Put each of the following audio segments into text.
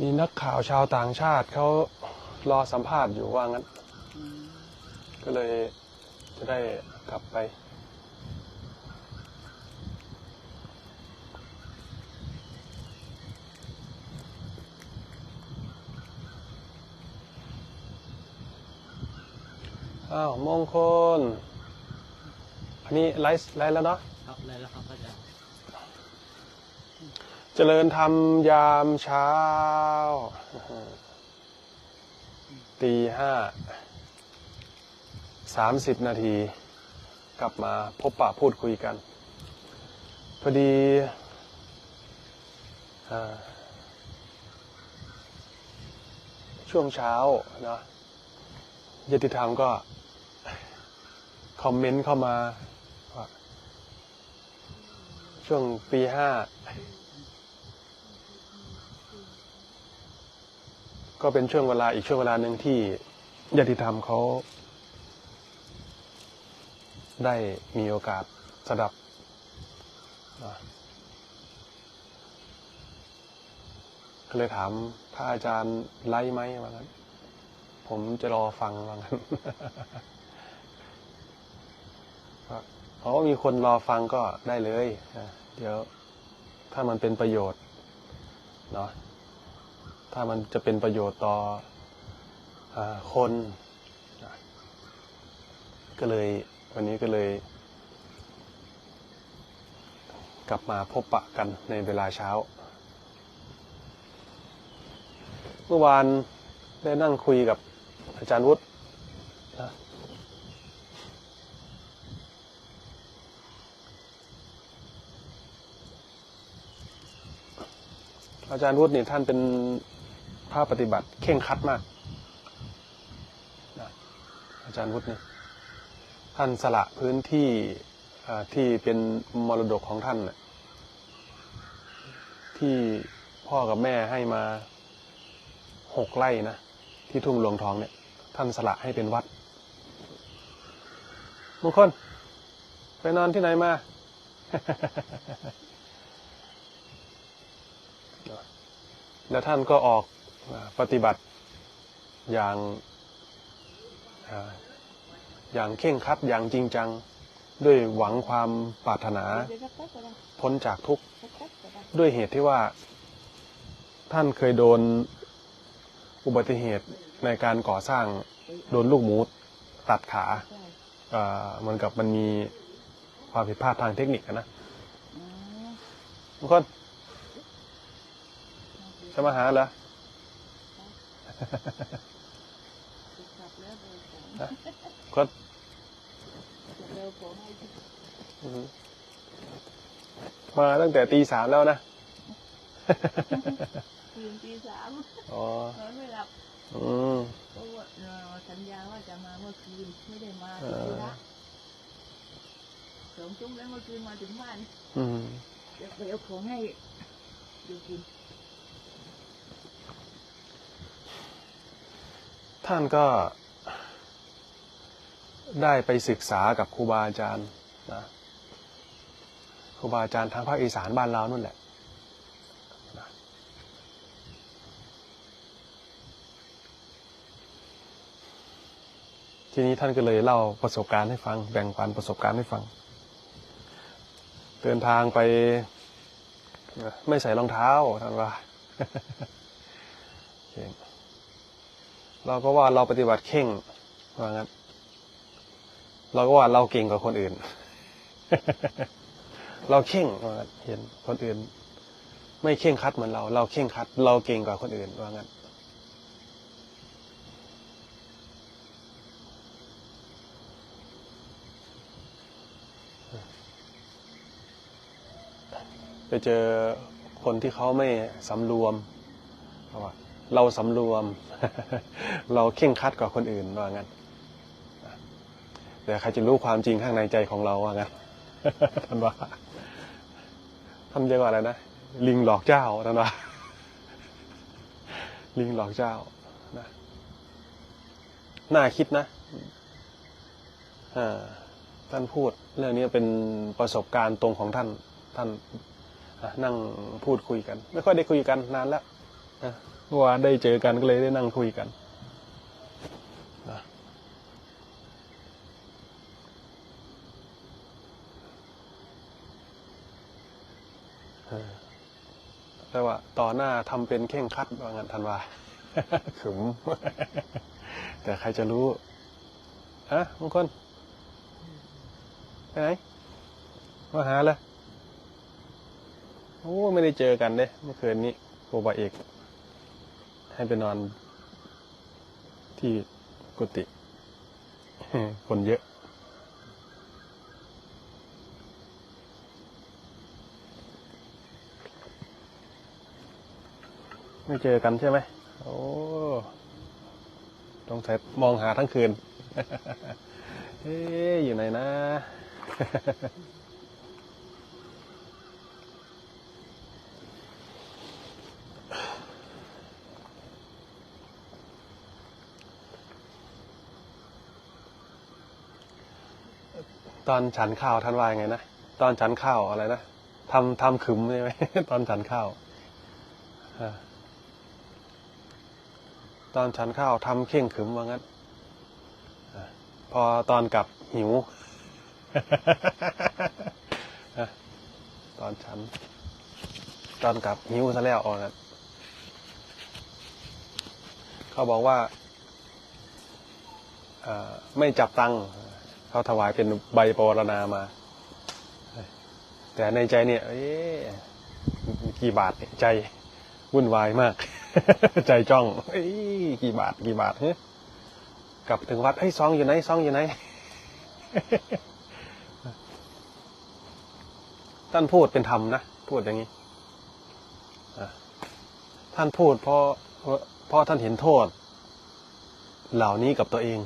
มีนักข่าวชาวต่างชาติเขารอสัมภาษณ์อยู่ว่างั้น ก็เลยจะได้กลับไป อ้าวมงคล อันนี้ไลฟ์ไลฟ์แล้วเนาะครับอะไรแล้วครับอาจารย์ เจริญธรรมยามเช้า ตีห้า สามสิบนาที กลับมาพบปะพูดคุยกัน พอดีอช่วงเช้านะยติธรรมก็ คอมเมนต์เข้ามา ช่วงปีห้า ก็เป็นช่วงเวลาอีกช่วงเวลาหนึ่งที่ญาติธรรมเขาได้มีโอกาสสดับก็เลยถามพระอาจารย์ไล่ไหมว่างั้น ผมจะรอฟังว่างั้นก็อ๋อมีคนรอฟังก็ได้เลย เดี๋ยวถ้ามันเป็นประโยชน์เนาะ ถ้ามันจะเป็นประโยชน์ต่ออคน ก็เลยวันนี้ก็เลย กลับมาพบปะกันในเวลาเช้า เมื่อวานได้นั่งคุยกับอาจารย์วุฒินะอาจารย์วุฒินี่ท่านเป็น ภาพปฏิบัติเข่งคัดมาก อาจารย์วุฒินี่ท่านสละพื้นที่ที่เป็นมรดกของท่านนะที่พ่อกับแม่ให้มาหกไร่นะ ที่ทุ่งหลวงทองเนี่ย ท่านสละให้เป็นวัดมงคลไปนอนที่ไหนมา แล้วท่านก็ออก ปฏิบัติอย่างอย่างเข่งคัดอย่างจริงจัง ด้วยหวังความปรารถนาเดี๋ยวจะพ้นจากทุกข์ ด้วยเหตุที่ว่า ท่านเคยโดนอุบัติเหตุในการก่อสร้างโดนลูกหมูตัดขาเหมือนกับมันมีความผิดพลาดทางเทคนิคนะมบางคนจะมาหาเหรอ กลับแล้วเบอร์สองก็เร็วผมให้ที่อืมมาตั้งแต่ตีสามแล้วนะคืนตีสามอ๋อนอนไม่หลับอืมเพราะว่าเอ่อสัญญาว่าจะมาเมื่อคืนไม่ได้มาเอที่อละสองทุ่มแล้วเมื่อคืนมาถึงบ้านอืมเดี๋ยวไปเอาของให้ดูกิน ท่านก็ได้ไปศึกษากับครูบาอาจารย์นะครูบาอาจารย์ทางภาคอีสานบ้านเรานั่นแหละนะทีนี้ท่านก็เลยเล่าประสบการณ์ให้ฟัง แบ่งปันประสบการณ์ให้ฟัง เดินทางไป ไม่ใส่รองเท้าท่านว่า เราก็ว่าเราปฏิบัติเข่งว่างั้นเราก็ว่าเราเก่งกว่าคนอื่น เราเข่งว่างั้นเห็นคนอื่น ไม่เข่งคัดเหมือนเรา เราเข่งคัด เราเก่งกว่าคนอื่นว่างั้นไปเจอคนที่เขาไม่สำรวมเขาว่า เราสำรวม เราเข่งคัดกว่าคนอื่นว่างั้นแต่ใครจะรู้ความจริงข้างในใจของเราว่างั้นท่านว่าท่านเรียกว่าอะไรนะลิงหลอกเจ้าท่านว่าลิงหลอกเจ้านะน่าคิดนะท่านพูดเรื่องนี้เป็นประสบการณ์ตรงของท่านท่านนั่งพูดคุยกัน ไม่ค่อยได้คุยกันนานแล้วนะ เมื่อวานได้เจอกันก็เลยได้นั่งคุยกันนะเออแต่ว่าต่อหน้าทำเป็นเข่งครัดว่างั้นทันว่าขึมแต่ใครจะรู้อะมงคลไปไหนมาหาเลยโอ้ไม่ได้เจอกันเด้เมื่อคืนนี้โบบาเอก ให้ไปนอนที่กุฏิคนเยอะ ไม่เจอกันใช่ไหม โอ้ต้องใช้มองหาทั้งคืน เอ๊อยู่ไหนนะ ตอนฉันข้าวท่านว่ายังไงนะตอนฉันข้าวอะไรนะทำทำขึมใช่ไหมตอนฉันข้าวตอนฉันข้าวทำเข่งขึมว่างั้นพอตอนกลับหิวตอนฉัน ตอนกลับหิวซะแล้วอ่อนเขาบอกว่าอ่าไม่จับตังค์ เขาถวายเป็นใบปรณามา แต่ในใจเนี่ย เอ๊ะกี่บาทเนี่ยใจวุ่นวายมาก ใจจ้องเอ้ยกี่บาทกี่บาทเฮ้ยกลับถึงวัดเฮ้ยซองอยู่ไหนซองอยู่ไหนท่านพูดเป็นธรรมนะพูดอย่างนี้ท่านพูดเพราะเพราะท่านเห็นโทษ เหล่านี้กับตัวเอง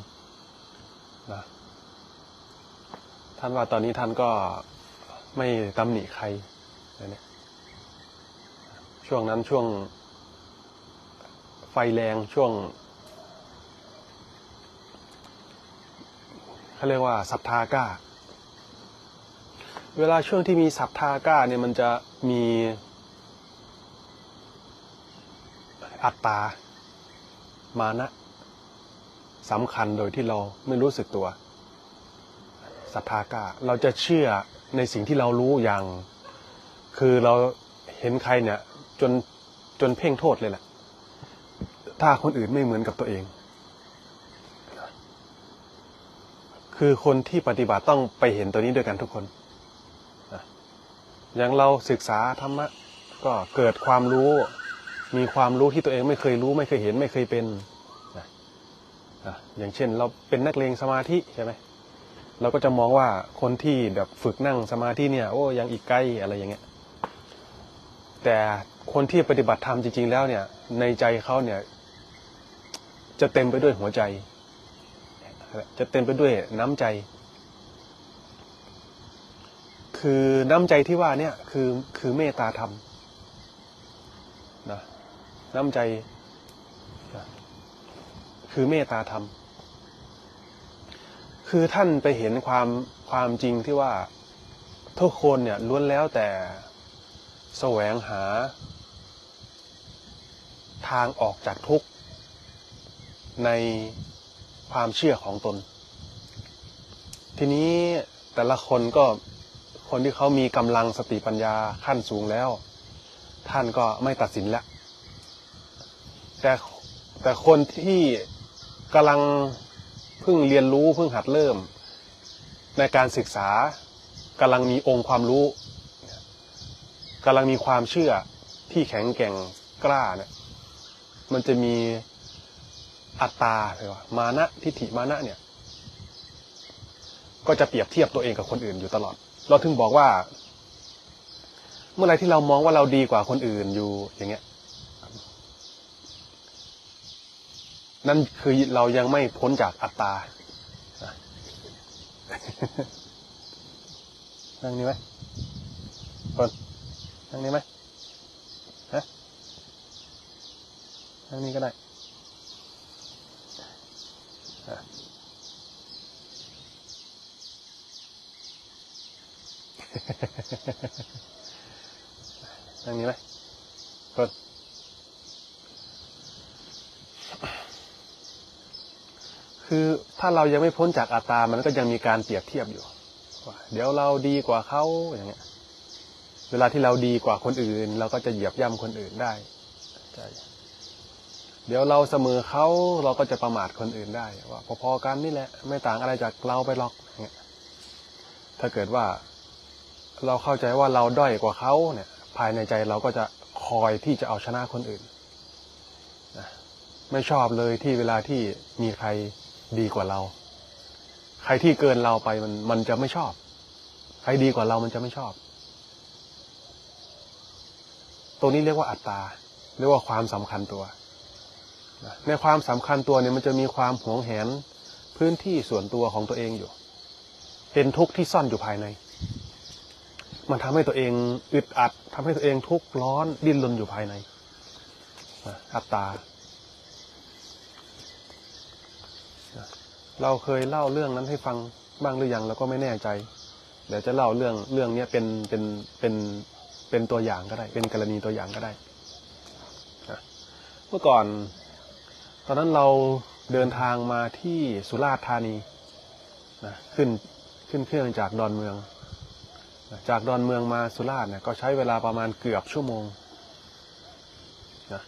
นะ ท่านว่าตอนนี้ท่านก็ไม่ตำหนิใครนะช่วงนั้นช่วงไฟแรงช่วงเขาเรียกว่าศรัทธากล้า เวลาช่วงที่มีศรัทธากล้าเนี่ยมันจะมีอัตตา มานะสำคัญโดยที่เราไม่รู้สึกตัว ศรัทธากล้าเราจะเชื่อในสิ่งที่เรารู้อย่าง คือเราเห็นใครเนี่ย จนจนเพ่งโทษเลยแหละถ้าคนอื่นไม่เหมือนกับตัวเอง คือคนที่ปฏิบัติต้องไปเห็นตัวนี้ด้วยกันทุกคนอย่างเราศึกษาธรรมะก็เกิดความรู้ มีความรู้ที่ตัวเองไม่เคยรู้ ไม่เคยเห็นไม่เคยเป็น อย่างเช่น เราเป็นนักเลงสมาธิใช่ไหม เราก็จะมองว่าคนที่แบบฝึกนั่งสมาธิเนี่ย โอ้ยังอีกไกลอะไรอย่างเงี้ย แต่คนที่ปฏิบัติธรรมจริง ๆ แล้วเนี่ย ในใจเขาเนี่ย จะเต็มไปด้วยหัวใจ จะเต็มไปด้วยน้ำใจ คือน้ำใจที่ว่าเนี่ยคือคือเมตตาธรรมนะน้ำใจ คือเมตตาธรรม คือท่านไปเห็นความความจริงที่ว่าทุกคนเนี่ยล้วนแล้วแต่แสวงหา ทางออกจากทุกข์ ในความเชื่อของตน ทีนี้แต่ละคนก็คนที่เขามีกำลังสติปัญญาขั้นสูงแล้ว ท่านก็ไม่ตัดสินแล้วแต่แต่คนที่กำลัง พิ่งเรียนรู้เพิ่งหัดเริ่ม ในการศึกษากำลังมีองค์ความรู้กำลังมีความเชื่อที่แข็งแกร่งกล้าเนี่ยมันจะมีอัตตาเลยว่ามานะทิฏฐิมานะเนี่ย ก็จะเปรียบเทียบตัวเองกับคนอื่นอยู่ตลอด เราถึงบอกว่า เมื่อไรที่เรามองว่าเราดีกว่าคนอื่นอยู่อย่างเงี้ย นั่นคือเรายังไม่พ้นจากอัตตานั่งนี่ไหมคนนั่งนี่ไหมฮะนั่งนี่ก็ได้นั่งนี่ไหมคน คือถ้าเรายังไม่พ้นจากอัตตา มันก็ยังมีการเปรียบเทียบอยู่ว่าเดี๋ยวเราดีกว่าเขาอย่างเงี้ย เวลาที่เราดีกว่าคนอื่น เราก็จะเหยียบย่ำคนอื่นได้ใช่เดี๋ยวเราเสมอเขาเราก็จะประมาทคนอื่นได้ ว่า พอๆกันนี่แหละ ไม่ต่างอะไรจากเราไปหรอกอย่างเงี้ยถ้าเกิดว่าเราเข้าใจว่าเราด้อยกว่าเขาเนี่ย ภายในใจเราก็จะคอยที่จะเอาชนะคนอื่นนะไม่ชอบเลยที่เวลาที่มีใคร ดีกว่าเรา ใครที่เกินเราไปมันมันจะไม่ชอบ ใครดีกว่าเรามันจะไม่ชอบ ตรงนี้เรียกว่าอัตตาเรียกว่าความสำคัญตัว ในความสำคัญตัวเนี่ยมันจะมีความหวงแหนพื้นที่ส่วนตัวของตัวเองอยู่ เป็นทุกข์ที่ซ่อนอยู่ภายใน มันทำให้ตัวเองอึดอัดทำให้ตัวเองทุกข์ร้อนดิ้นรนอยู่ภายในอัตตานะ เราเคยเล่าเรื่องนั้นให้ฟังบ้างหรือยังเราก็ไม่แน่ใจ เดี๋ยวจะเล่าเรื่องเรื่องเนี้ยเป็นเป็นเป็นเป็นตัวอย่างก็ได้ เป็นกรณีตัวอย่างก็ได้ เมื่อก่อน ตอนนั้นเราเดินทางมาที่สุราษฎร์ธานีนะขึ้นขึ้นเครื่องจากดอนเมือง จากดอนเมืองมาสุราษฎร์เนี่ยก็ใช้เวลาประมาณเกือบชั่วโมงนะ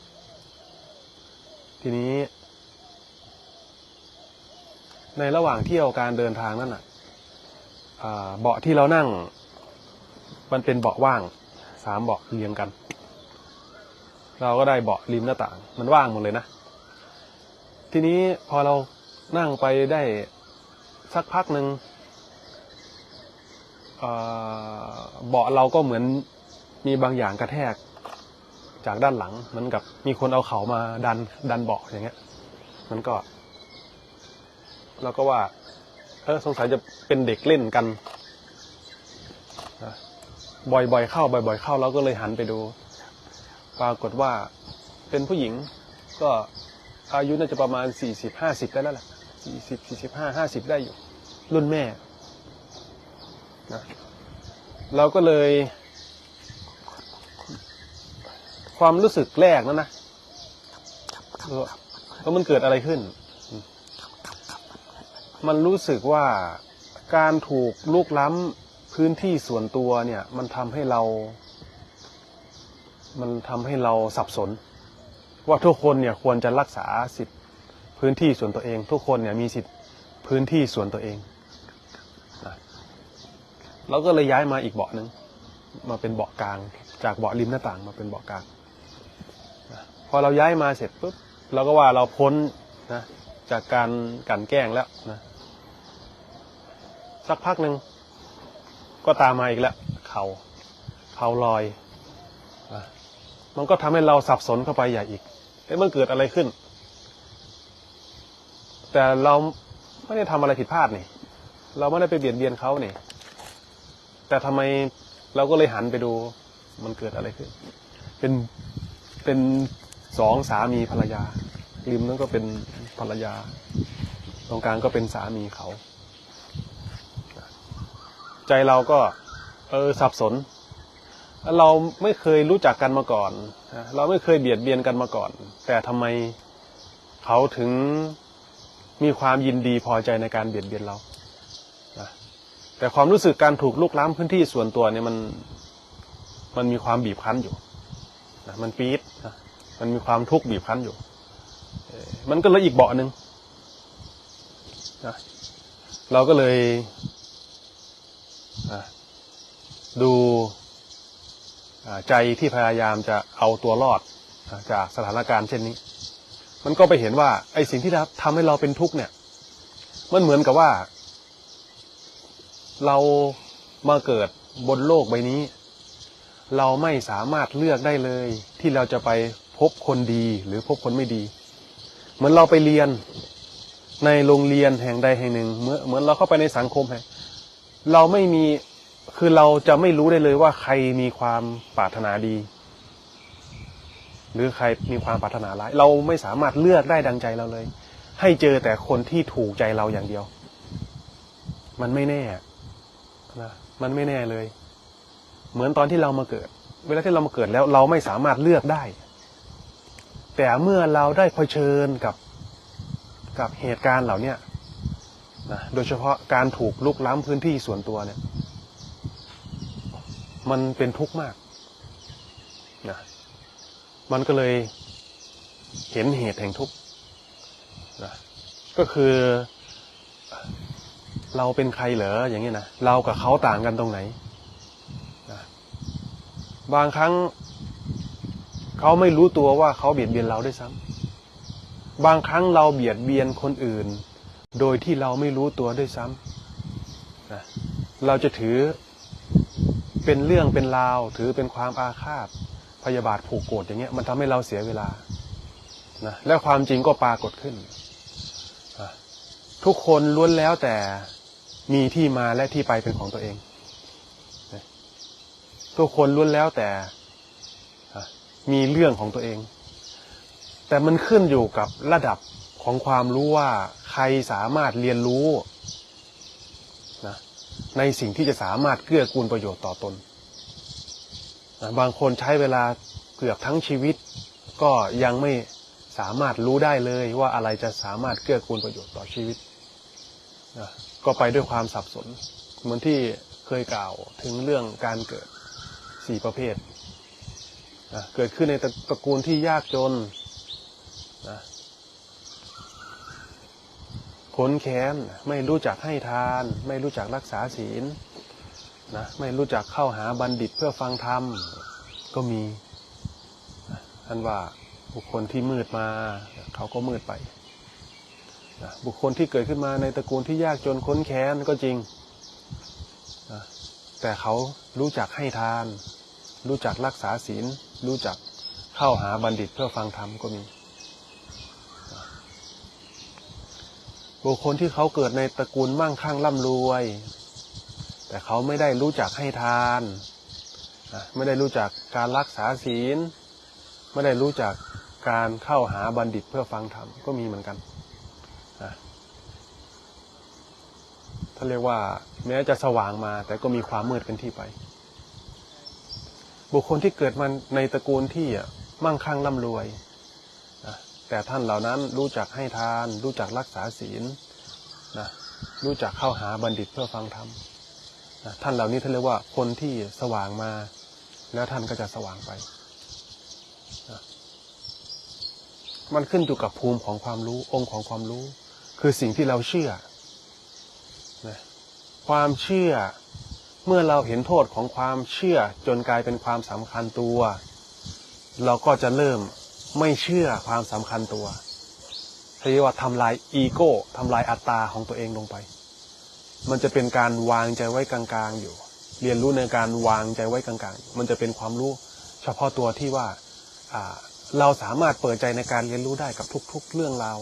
ทีนี้ ในระหว่างเที่ยวการเดินทางนั่นน่ะเบาะที่เรานั่ง มันเป็นเบาะว่างสามเบาะเรียงกัน เราก็ได้เบาะริมหน้าต่าง มันว่างหมดเลยนะ ทีนี้พอเรานั่งไปได้สักพักหนึ่งเบาะเราก็เหมือนมีบางอย่างกระแทกจากด้านหลังเหมือนกับมีคนเอาเขามาดันดันเบาะอย่างเงี้ย มันก็ เราก็ว่า เออสงสัยจะเป็นเด็กเล่นกัน บ่อยๆเข้าบ่อย ๆ เข้าเราก็เลยหันไปดู ปรากฏว่าเป็นผู้หญิงก็อายุน่าจะประมาณสี่สิบห้าสิบได้แล้วแหละสี่สิบสี่สิบห้าห้าสิบได้อยู่ รุ่นแม่นะเราก็เลย ความรู้สึกแรกนั่นนะเออว่ามันเกิดอะไรขึ้น มันรู้สึกว่าการถูกลุกล้ำพื้นที่ส่วนตัวเนี่ย มันทำให้เรา มันทำให้เราสับสน ว่าทุกคนเนี่ยควรจะรักษาสิทธิพื้นที่ส่วนตัวเอง ทุกคนเนี่ยมีสิทธิพื้นที่ส่วนตัวเองนะเราก็เลยย้ายมาอีกเบาะหนึ่งมาเป็นเบาะกลาง จากเบาะริมหน้าต่างมาเป็นเบาะกลางนะพอเราย้ายมาเสร็จปุ๊บเราก็ว่าเราพ้นนะจากการกันแกล้งแล้วนะ สักพักหนึ่งก็ตามมาอีกแล้วเขาเขาลอยมันก็ทำให้เราสับสนเข้าไปใหญ่อีกเอ๊ะมันเกิดอะไรขึ้น แต่เราไม่ได้ทำอะไรผิดพลาดนี่ เราไม่ได้ไปเบียดเบียนเขานี่ แต่ทำไมเราก็เลยหันไปดูมันเกิดอะไรขึ้น เป็นเป็นสองสามีภรรยาริมนั้นก็เป็นภรรยา ตรงกลางก็เป็นสามีเขา ใจเราก็เออสับสน เราไม่เคยรู้จักกันมาก่อน เราไม่เคยเบียดเบียนกันมาก่อน แต่ทำไมเขาถึงมีความยินดีพอใจในการเบียดเบียนเรา แต่ความรู้สึกการถูกลุกล้ำพื้นที่ส่วนตัวเนี่ยมันมันมีความบีบคั้นอยู่นะมันปี๊ดนะมันมีความทุกข์บีบคั้นอยู่ มันก็เลยอีกเบาะหนึ่งนะเราก็เลย ดูใจที่พยายามจะเอาตัวรอดจากสถานการณ์เช่นนี้ มันก็ไปเห็นว่า ไอ้สิ่งที่ทำให้เราเป็นทุกข์เนี่ย มันเหมือนกับว่า เรามาเกิดบนโลกใบนี้ เราไม่สามารถเลือกได้เลย ที่เราจะไปพบคนดีหรือพบคนไม่ดี เหมือนเราไปเรียนในโรงเรียนแห่งใดแห่งหนึ่ง เหมือนเหมือนเราเข้าไปในสังคมแห่ง เราไม่มีคือเราจะไม่รู้ได้เลยว่าใครมีความปรารถนาดี หรือใครมีความปรารถนาร้าย เราไม่สามารถเลือกได้ดังใจเราเลย ให้เจอแต่คนที่ถูกใจเราอย่างเดียว มันไม่แน่นะมันไม่แน่เลย เหมือนตอนที่เรามาเกิด เวลาที่เรามาเกิดแล้ว เราไม่สามารถเลือกได้ แต่เมื่อเราได้เผชิญกับกับเหตุการณ์เหล่านี้ นะโดยเฉพาะการถูกลุกล้ำพื้นที่ส่วนตัวเนี่ย มันเป็นทุกข์มากนะมันก็เลยเห็นเหตุแห่งทุกข์นะก็คือเราเป็นใครเหรออย่างนี้นะเรากับเขาต่างกันตรงไหนนะบางครั้งเขาไม่รู้ตัวว่าเขาเบียดเบียนเราด้วยซ้ำบางครั้งเราเบียดเบียนคนอื่น โดยที่เราไม่รู้ตัวด้วยซ้ำนะเราจะถือเป็นเรื่องเป็นราว ถือเป็นความอาฆาตพยาบาทผูกโกรธอย่างเงี้ยมันทำให้เราเสียเวลานะและความจริงก็ปรากฏขึ้นนะทุกคนล้วนแล้วแต่มีที่มาและที่ไปเป็นของตัวเองนะทุกคนล้วนแล้วแต่อะมีเรื่องของตัวเอง แต่มันขึ้นอยู่กับระดับ ของความรู้ว่าใครสามารถเรียนรู้นะในสิ่งที่จะสามารถเกื้อกูลประโยชน์ต่อตนนะบางคนใช้เวลาเกือบทั้งชีวิต ก็ยังไม่สามารถรู้ได้เลยว่าอะไรจะสามารถเกื้อกูลประโยชน์ต่อชีวิตนะก็ไปด้วยความสับสน เหมือนที่เคยกล่าวถึงเรื่องการเกิดสี่ประเภทนะเกิดขึ้นในตระกูลที่ยากจนนะ นแค้นไม่รู้จักให้ทาน ไม่รู้จักรักษาศีลนะไม่รู้จักเข้าหาบัณฑิตเพื่อฟังธรรมก็มีท่านว่าบุคคลที่มืดมาเขาก็มืดไปนะบุคคลที่เกิดขึ้นมาในตระกูลที่ยากจนค้นแค้นก็จริงนะแต่เขารู้จักให้ทาน รู้จักรักษาศีล รู้จักเข้าหาบัณฑิตเพื่อฟังธรรมก็มี บุคคลที่เขาเกิดในตระกูลมั่งคั่งร่ำรวย แต่เขาไม่ได้รู้จักให้ทาน ไม่ได้รู้จักการรักษาศีล ไม่ได้รู้จักการเข้าหาบัณฑิตเพื่อฟังธรรมก็มีเหมือนกันท่านเรียกว่า แม้จะสว่างมา แต่ก็มีความมืดเป็นที่ไป บุคคลที่เกิดมาในตระกูลที่อะมั่งคั่งร่ำรวย แต่ท่านเหล่านั้นรู้จักให้ทาน รู้จักรักษาศีลนะรู้จักเข้าหาบัณฑิตเพื่อฟังธรรมนะท่านเหล่านี้ท่านเรียกว่าคนที่สว่างมา แล้วท่านก็จะสว่างไปนะมันขึ้นอยู่กับภูมิของความรู้องค์ของความรู้ คือสิ่งที่เราเชื่อนะความเชื่อเมื่อเราเห็นโทษของความเชื่อจนกลายเป็นความสำคัญตัว เราก็จะเริ่ม ไม่เชื่อความสำคัญตัวเรียกว่าทำลายอีโก้ทำลายอัตตาของตัวเองลงไป มันจะเป็นการวางใจไว้กลางๆอยู่ เรียนรู้ในการวางใจไว้กลางๆ มันจะเป็นความรู้เฉพาะตัวที่ว่าเราสามารถเปิดใจในการเรียนรู้ได้กับทุก ๆ เรื่องราว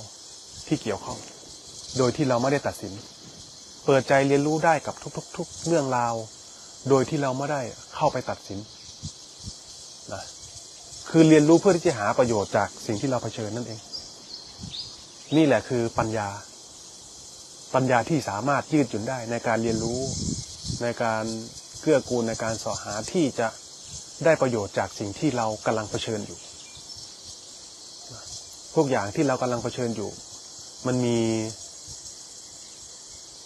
ที่เกี่ยวข้อง โดยที่เราไม่ได้ตัดสิน เปิดใจเรียนรู้ได้กับทุกๆๆเรื่องราว โดยที่เราไม่ได้เข้าไปตัดสินนะ คือเรียนรู้เพื่อที่จะหาประโยชน์จากสิ่งที่เราเผชิญนั่นเอง นี่แหละคือปัญญา ปัญญาที่สามารถยืดหยุ่นได้ในการเรียนรู้ในการเกื้อกูลในการสาะหาที่จะได้ประโยชน์จากสิ่งที่เรากำลังเผชิญอยู่ พวกอย่างที่เรากำลังเผชิญอยู่ มันมี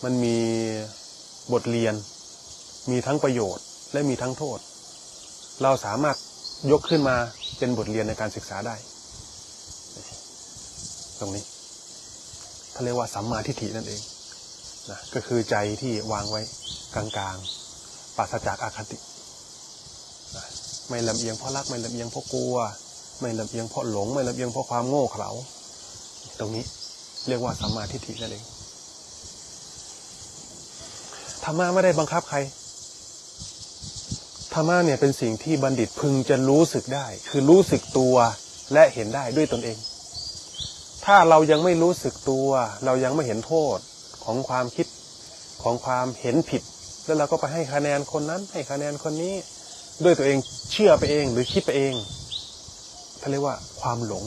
มันมีบทเรียน มีทั้งประโยชน์และมีทั้งโทษ เราสามารถ ยกขึ้นมาเป็นบทเรียนในการศึกษาได้ ตรงนี้เขาเรียกว่าสัมมาทิฏฐินั่นเองนะก็คือใจที่วางไว้กลางๆปราศจากอาคตินะไม่ลำเอียงเพราะรักไม่ลำเอียงเพราะกลัว ไม่ลำเอียงเพราะหลง ไม่ลำเอียงเพราะความโง่เขลาตรงนี้เรียกว่าสัมมาทิฏฐินั่นเองธรรมะไม่ได้บังคับใคร ธรรมะเนี่ยเป็นสิ่งที่บัณฑิตพึงจะรู้สึกได้ คือรู้สึกตัวและเห็นได้ด้วยตนเอง ถ้าเรายังไม่รู้สึกตัว เรายังไม่เห็นโทษของความคิดของความเห็นผิด แล้วเราก็ไปให้คะแนนคนนั้น ให้คะแนนคนนี้ ด้วยตัวเองเชื่อไปเองหรือคิดไปเองเขาเรียกว่าความหลง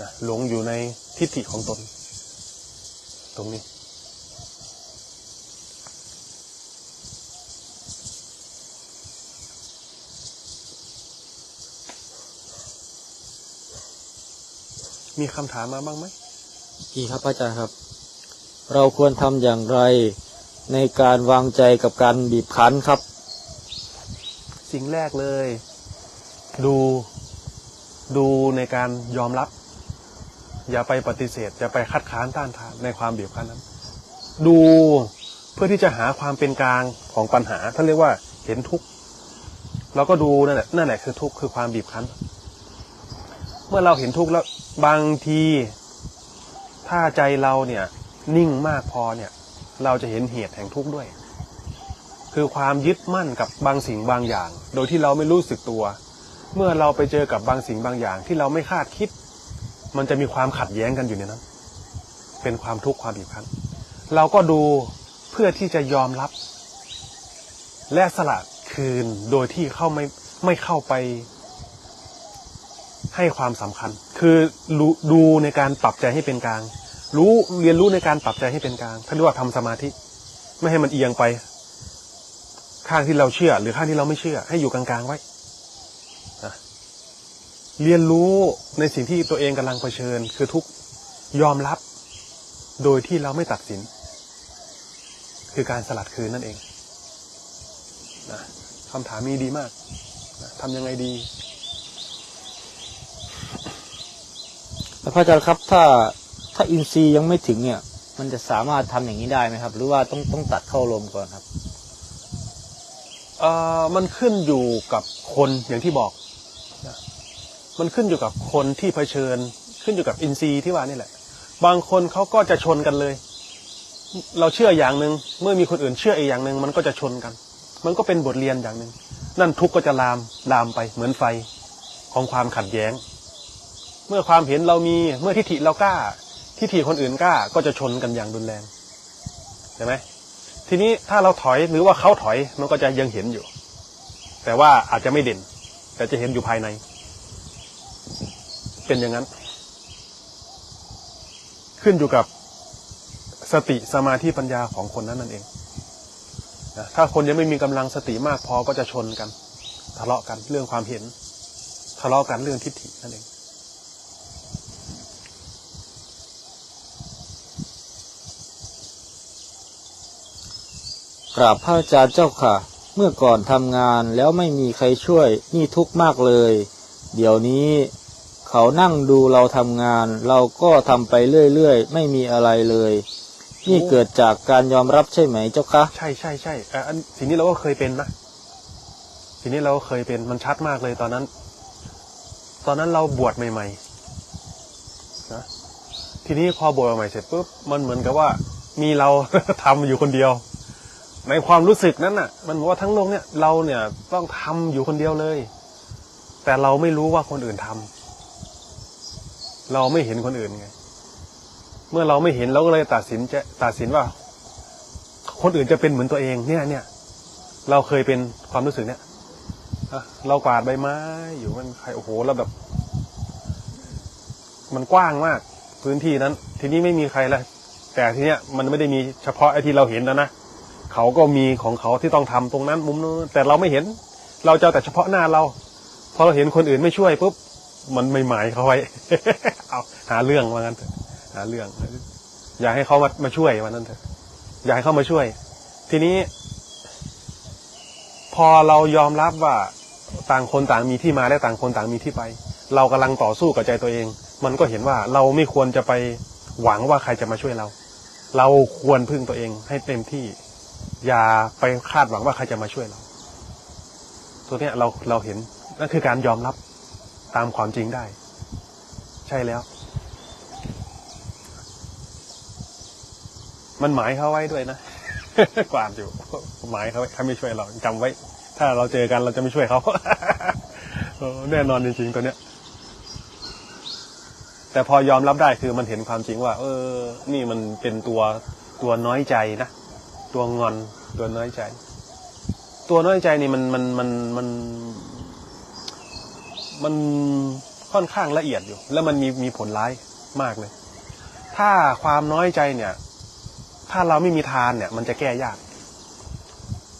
นะหลงอยู่ในทิฏฐิของตน ตรงนี้ มีคำถามมาบ้างไหมพี่ครับอาจารย์ครับ เราควรทำอย่างไรในการวางใจกับการบีบคั้นครับ สิ่งแรกเลย ดูดูในการยอมรับ อย่าไปปฏิเสธ อย่าไปคัดค้านต้านทานในความบีบคั้นนั้น ดูเพื่อที่จะหาความเป็นกลางของปัญหาท่านเรียกว่าเห็นทุกข์เราก็ดูนั่นแหละนั่นแหละคือทุกข์คือความบีบคั้น เมื่อเราเห็นทุกข์แล้ว บางทีถ้าใจเราเนี่ยนิ่งมากพอเนี่ย เราจะเห็นเหตุแห่งทุกข์ด้วย คือความยึดมั่นกับบางสิ่งบางอย่าง โดยที่เราไม่รู้สึกตัว เมื่อเราไปเจอกับบางสิ่งบางอย่าง ที่เราไม่คาดคิด มันจะมีความขัดแย้งกันอยู่ในนั้น เป็นความทุกข์ความบีบคั้นเราก็ดูเพื่อที่จะยอมรับ และสละคืนโดยที่เข้าไม่ไม่เข้าไป ให้ความสำคัญ คือดูในการปรับใจให้เป็นกลาง รู้เรียนรู้ในการปรับใจให้เป็นกลางท่านเรียกว่าทำสมาธิ ไม่ให้มันเอียงไป ข้างที่เราเชื่อ หรือข้างที่เราไม่เชื่อ ให้อยู่กลางๆไว้เรียนรู้ในสิ่งที่ตัวเองกำลังเผชิญ คือทุกยอมรับ โดยที่เราไม่ตัดสิน คือการสลัดคืนนั่นเองนะคำถามนี้ดีมากนะทำยังไงดี แล้ว พระอาจารย์ครับถ้าถ้าอินทรีย์ยังไม่ถึงเนี่ย มันจะสามารถทำอย่างนี้ได้ไหมครับ หรือว่าต้องต้องตัดเข้าลมก่อนครับเอ่อมันขึ้นอยู่กับคนอย่างที่บอกนะมันขึ้นอยู่กับคนที่เผชิญ ขึ้นอยู่กับอินทรีย์ที่ว่านี่แหละ บางคนเขาก็จะชนกันเลย เราเชื่ออย่างหนึ่งเมื่อมีคนอื่นเชื่ออีกอย่างหนึ่งมันก็จะชนกัน มันก็เป็นบทเรียนอย่างหนึ่งนั่นทุกข์ก็จะลามลามไปเหมือนไฟของความขัดแย้ง เมื่อความเห็นเรามีเมื่อทิฏฐิเรากล้า ทิฏฐิคนอื่นกล้าก็จะชนกันอย่างรุนแรงเห็นไหมทีนี้ถ้าเราถอยหรือว่าเขาถอยมันก็จะยังเห็นอยู่ แต่ว่าอาจจะไม่เด่น แต่จะเห็นอยู่ภายใน เป็นอย่างนั้น ขึ้นอยู่กับสติสมาธิปัญญาของคนนั้นนั่นเองนะถ้าคนยังไม่มีกำลังสติมากพอก็จะชนกัน ทะเลาะกันเรื่องความเห็น ทะเลาะกันเรื่องทิฏฐินั่นเอง ราบพระอาจารย์เจ้าค่ะ เมื่อก่อนทำงานแล้วไม่มีใครช่วยนี่ทุกข์มากเลย เดี๋ยวนี้ เขานั่งดูเราทำงาน เราก็ทำไปเรื่อยๆ ไม่มีอะไรเลย นี่เกิดจากการยอมรับใช่ไหมเจ้าคะ ใช่ใช่ใช่อะอันสิ่งนี้เราก็เคยเป็นนะสิ่งนี้เราก็เคยเป็นมันชัดมากเลยตอนนั้น ตอนนั้นเราบวชใหม่ๆนะทีนี้พอบวชใหม่เสร็จปุ๊บมันเหมือนกับว่า มีเราทำอยู่คนเดียว ในความรู้สึกนั้นน่ะ มันบอกว่าทั้งโลกเนี่ยเราเนี่ยต้องทำอยู่คนเดียวเลย แต่เราไม่รู้ว่าคนอื่นทำเราไม่เห็นคนอื่นไง เมื่อเราไม่เห็นเราก็เลยตัดสินจะตัดสินว่า คนอื่นจะเป็นเหมือนตัวเอง เนี่ยเนี่ยเราเคยเป็นความรู้สึกเนี่ยเรากวาดใบไม้อยู่มันใครโอ้โหแล้วแบบ มันกว้างมาก พื้นที่นั้น ทีนี้ไม่มีใครเลยแต่ทีเนี้ยมันไม่ได้มีเฉพาะไอ้ที่เราเห็นนะนะ เขาก็มีของเขาที่ต้องทำตรงนั้นมุมนู้นแต่เราไม่เห็น เราจะเอาแต่เฉพาะหน้าเราพอเราเห็นคนอื่นไม่ช่วยปุ๊บมันไม่หมายเขาไว้เอาหาเรื่องว่างั้นเถอะหาเรื่อง อยากให้เขามามาช่วยวันนั้นเถอะอยากให้เขามาช่วย ทีนี้ พอเรายอมรับว่าต่างคนต่างมีที่มาและต่างคนต่างมีที่ไป เรากำลังต่อสู้กับใจตัวเอง มันก็เห็นว่าเราไม่ควรจะไปหวังว่าใครจะมาช่วยเรา เราควรพึ่งตัวเองให้เต็มที่ อย่าไปคาดหวังว่าใครจะมาช่วยเรา ตัวเนี้ยเราเราเห็นนั่นคือการยอมรับตามความจริงได้ ใช่แล้ว มันหมายเขาไว้ด้วยนะกวาดอยู่หมายเขาไว้เขาไม่ช่วยเราจำไว้ ถ้าเราเจอกันเราจะไม่ช่วยเขาแน่นอนจริงๆตัวเนี้ย แต่พอยอมรับได้คือมันเห็นความจริงว่า เออ นี่มันเป็นตัวตัวน้อยใจนะ ตัวงอนตัวน้อยใจ ตัวน้อยใจนี่มันมันมันมันมันค่อนข้างละเอียดอยู่ แล้วมันมีมีผลร้ายมากเลย ถ้าความน้อยใจเนี่ย ถ้าเราไม่มีทานเนี่ย มันจะแก้ยาก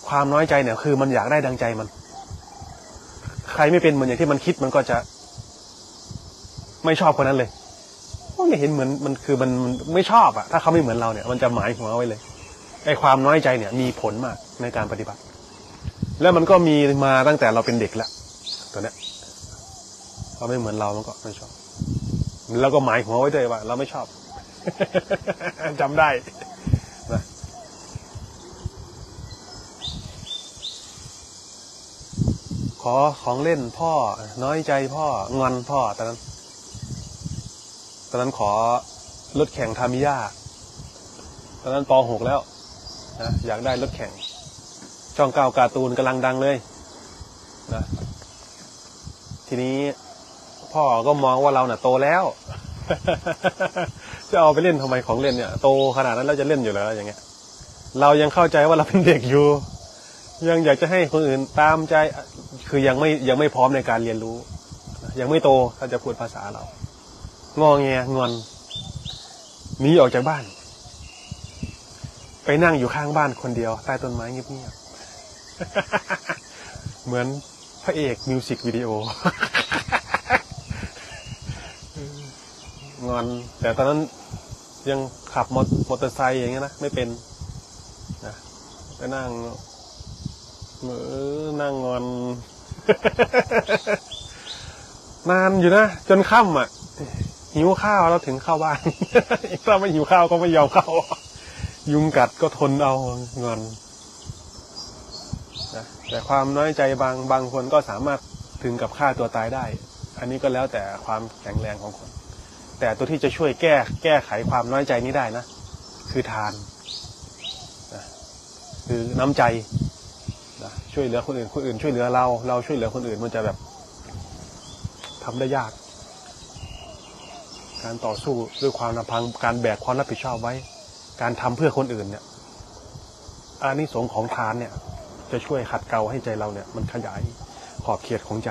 ความน้อยใจเนี่ย คือมันอยากได้ดังใจมัน ใครไม่เป็นเหมือนอย่างที่มันคิดมันก็จะ ไม่ชอบคนนั้นเลยไม่เห็นเหมือนมันคือมันมันไม่ชอบอะถ้าเขาไม่เหมือนเราเนี่ย มันจะหมายหัวไว้เลย ไอ้ความน้อยใจเนี่ยมีผลมากในการปฏิบัติ แล้วมันก็มีมาตั้งแต่เราเป็นเด็กแล้วตัวเนี้ยเขาไม่เหมือนเรามันก็ไม่ชอบแล้วก็หมายหัวไว้ด้วยว่า เราไม่ชอบจำได้นะขอของเล่นพ่อ น้อยใจพ่องอนพ่อตอนนั้นตอนนั้นขอรถแข่งทามิยาตอนนั้นป .6 แล้ว นะอยากได้รถแข่ง ช่องเก้าการ์ตูนกำลังดังเลยนะทีนี้พ่อก็มองว่าเราเน่ะ โตแล้ว จะเอาไปเล่นทำไมของเล่นเนี่ย โตขนาดนั้นเราจะเล่นอยู่แล้วอย่างเงี้ย เรายังเข้าใจว่าเราเป็นเด็กอยู่ ยังอยากจะให้คนอื่นตามใจคือยังไม่ยังไม่พร้อมในการเรียนรู้ ยังไม่โตถ้าจะพูดภาษาเรา งอแงงอนหนีออกจากบ้าน ไปนั่งอยู่ข้างบ้านคนเดียวใต้ต้นไม้เงียบๆ เหมือนพระเอกมิวสิกวิดีโองอน แต่ตอนนั้นยังขับมอมอเตอร์ไซค์อย่างเงี้ยนะ ไม่เป็นนะไปนั่งเออนั่งงอน นานอยู่นะ จนค่ำอะ หิวข้าวแล้วถึงเข้าบ้านถ้าไม่หิวข้าวก็ไม่ยอมเข้า ยุงกัดก็ทนเอางอนนะแต่ความน้อยใจบางบางคนก็สามารถถึงกับฆ่าตัวตายได้ อันนี้ก็แล้วแต่ความแข็งแรงของคน แต่ตัวที่จะช่วยแก้แก้ไขความน้อยใจนี้ได้นะ คือทานนะคือน้ำใจนะช่วยเหลือคนอื่นคนอื่นช่วยเหลือเรา เราช่วยเหลือคนอื่นมันจะแบบทำได้ยาก การต่อสู้ด้วยความลำพังการแบกความรับผิดชอบไว้ การทำเพื่อคนอื่นเนี่ยอานิสงส์ของทานเนี่ย จะช่วยขัดเกลาให้ใจเราเนี่ย มันขยายขอบเขตของใจ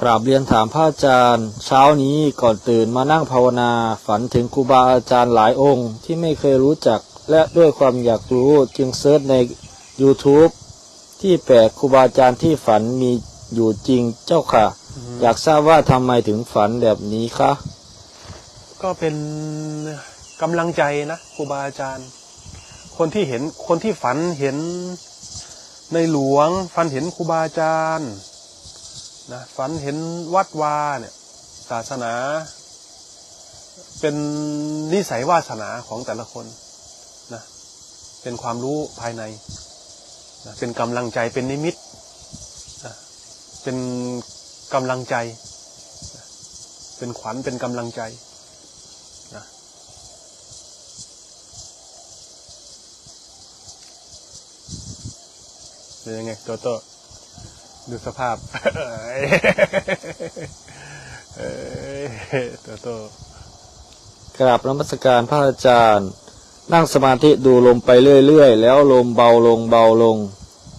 กราบเรียนถามพระอาจารย์ เช้านี้ก่อนตื่นมานั่งภาวนา ฝันถึงครูบาอาจารย์หลายองค์ที่ไม่เคยรู้จักและด้วยความอยากรู้จึงเซิร์ชใน YouTube ที่แปลกครูบาอาจารย์ที่ฝันมีอยู่จริงเจ้าค่ะ อยากทราบว่าทำไมถึงฝันแบบนี้คะก็เป็นกำลังใจนะครูบาอาจารย์ คนที่เห็นคนที่ฝันเห็นในหลวง ฝันเห็นครูบาอาจารย์นะฝันเห็นวัดวาเนี่ย ศาสนา เป็นนิสัยวาสนาของแต่ละคนนะเป็นความรู้ภายในนะเป็นกำลังใจเป็นนิมิตนะเป็น กำลังใจ เป็นขวัญเป็นกำลังใจเป็นยังไงโตโต้ดูสภาพเอ้ยโตโต้กราบนมัสการพระอาจารย์ นั่งสมาธิดูลมไปเรื่อยๆ แล้วลมเบาลงเบาลง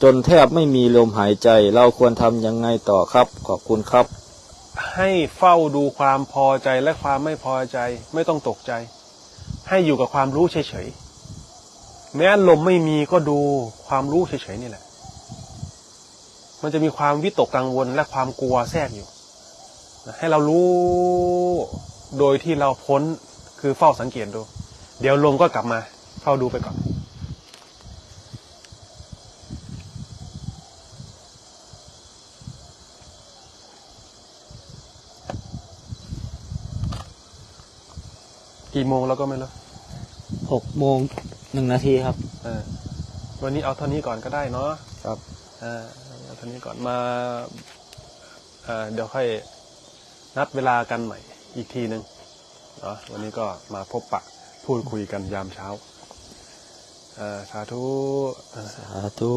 จนแทบไม่มีลมหายใจ เราควรทำยังไงต่อครับ ขอบคุณครับ ให้เฝ้าดูความพอใจและความไม่พอใจ ไม่ต้องตกใจ ให้อยู่กับความรู้เฉยๆแม้ลมไม่มีก็ดูความรู้เฉยๆนี่แหละ มันจะมีความวิตกกังวลและความกลัวแทรกอยู่ ให้เรารู้โดยที่เราพ้นคือเฝ้าสังเกตดู เดี๋ยวลมก็กลับมา เฝ้าดูไปก่อน กี่โมงแล้วก็ไม่รู้หกโมงหนึ่งนาทีครับเออวันนี้เอาเท่านี้ก่อนก็ได้เนาะครับเออเอาเท่านี้ก่อนมาเอ่อเดี๋ยวค่อยนัดเวลากันใหม่อีกทีหนึ่งเนาะวันนี้ก็มาพบปะพูดคุยกันยามเช้าเอ่อสาธุเอ่อสาธุ